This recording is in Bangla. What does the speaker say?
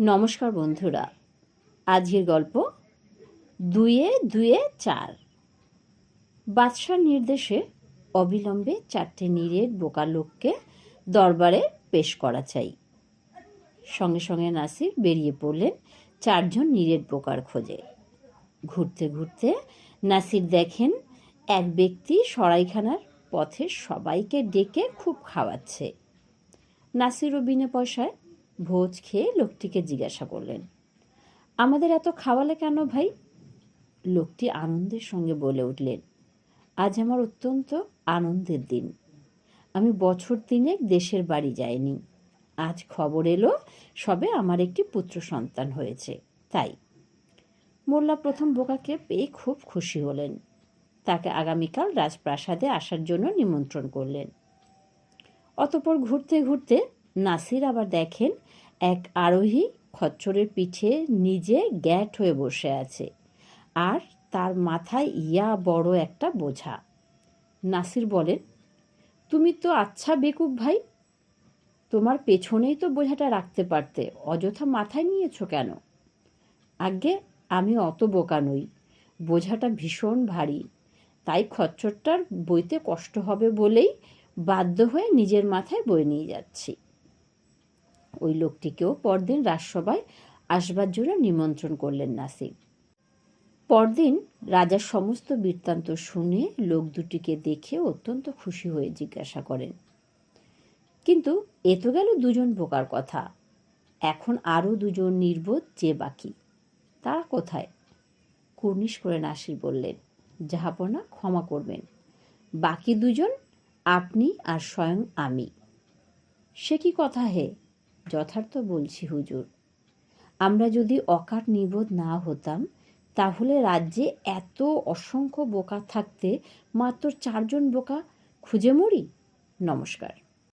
নমস্কার বন্ধুরা। আজকের গল্প দুয়ে দুয়ে চার। বাদশার নির্দেশে অবিলম্বে চারটে নীরের বোকা লোককে দরবারে পেশ করা চাই। সঙ্গে সঙ্গে নাসির বেরিয়ে পড়লেন চারজন নীরের বোকার খোঁজে। ঘুরতে ঘুরতে নাসির দেখেন এক ব্যক্তি সরাইখানার পথে সবাইকে ডেকে খুব খাওয়াচ্ছে। নাসিরও বিনা পয়সায় ভোজ খেয়ে লোকটিকে জিজ্ঞাসা করলেন, আমাদের এত খাওয়ালে কেন ভাই? লোকটি আনন্দের সঙ্গে বলে উঠলেন, আজ আমার অত্যন্ত আনন্দের দিন। আমি বছর তিনেক দেশের বাড়ি যাইনি। আজ খবর এলো, সবে আমার একটি পুত্র সন্তান হয়েছে, তাই। মোল্লা প্রথম বোকাকে পেয়ে খুব খুশি হলেন। তাকে আগামীকাল রাজপ্রাসাদে আসার জন্য নিমন্ত্রণ করলেন। অতপর ঘুরতে ঘুরতে নাসির আবার দেখেন, এক আরোহী খচ্চরের পিঠে নিজে গ্যাট হয়ে বসে আছে। আর তার মাথায় ইয়া বড় একটা বোঝা। নাসির বলেন, তুমি তো আচ্ছা বেকুব ভাই, তোমার পেছনেই তো বোঝাটা রাখতে পারতে, অযথা মাথায় নিয়েছো কেন? আগে আমি অত বোকা নই, বোঝাটা ভীষণ ভারী, তাই খচ্চরটার বইতে কষ্ট হবে বলেই বাধ্য হয়ে নিজের মাথায় বই নিয়ে যাচ্ছি। ওই লোকটিকেও পরদিন রাজসভায় আসবার জন্য নিমন্ত্রণ করলেন নাসির। পরদিন রাজার সমস্ত বৃত্তান্ত শুনে লোক দুটিকে দেখে অত্যন্ত খুশি হয়ে জিজ্ঞাসা করেন, কিন্তু এ তো গেল দুজন বোকার কথা, এখন আরও দুজন নির্বোধ, যে বাকি? তারা কোথায়? কুর্নিশ করে নাসির বললেন জাহাপনা ক্ষমা করবেন, বাকি দুজন আপনি আর স্বয়ং আমি। সে কি কথা হে? যথার্থ বলছি, হুজুর। আমরা যদি অকাট নিবোধ না হতাম, তাহলে রাজ্যে এত অসংখ্য বোকা থাকতে মাত্র চারজন বোকা খুঁজে মরি? নমস্কার।